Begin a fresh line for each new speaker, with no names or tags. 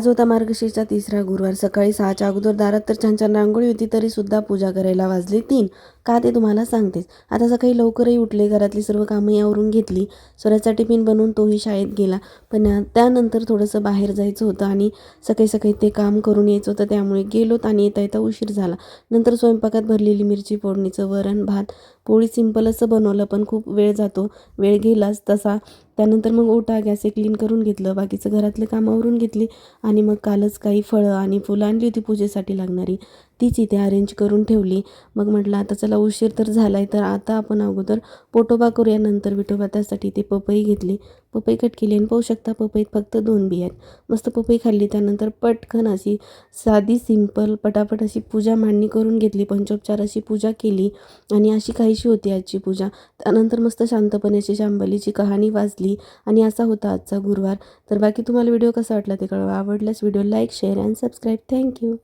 आज होता मार्गशीर्षचा तिसरा गुरुवार. सकाळी सहाच्या अगोदर दारात तर छान छान रांगोळी होती तरी सुद्धा पूजा करायला वाजले तीन. का ते तुम्हाला सांगतेच. आता सकाळी लवकरही उठले घरातली सर्व कामंही आवरून घेतली. स्वराचा टिफिन बनवून तोही शाळेत गेला. पण त्यानंतर थोडंसं बाहेर जायचं होतं आणि सकाळी सकाळी ते काम करून यायचं होतं. त्यामुळे गेलोत आणि येता येता उशीर झाला. नंतर स्वयंपाकात भरलेली मिरची फोडणीचं वरण भात पोळी सिंपल असं बनवलं पण खूप वेळ जातो. वेळ गेलाच तसा त्यानंतर मग ओटा गॅस क्लीन करून घेतलं. बाकीचं घरातलं कामावरून घेतली आणि मग कालच काही फळं आणि फुलं आणली होती पूजेसाठी लागणारी. तीच इथे अरेंज करून ठेवली. मग म्हटलं आता चला उशीर तर झाला आहे तर आता आपण अगोदर पोटोबा करूया. नंतर विठोबा त्यासाठी ते पपई घेतली. पपई कट केली आणि पाहू शकता पपईत फक्त दोन बी आहेत. मस्त पपई खाल्ली. त्यानंतर पटकन अशी साधी सिंपल पटापट अशी पूजा मांडणी करून घेतली. पंचोपचार अशी पूजा केली आणि अशी काहीशी होती आजची पूजा. त्यानंतर मस्त शांतपणे अशी शांबलीची कहाणी वाजली आणि असा होता आजचा गुरुवार. तर बाकी तुम्हाला व्हिडिओ कसा वाटला ते कळवा. आवडल्यास video like share and subscribe thank you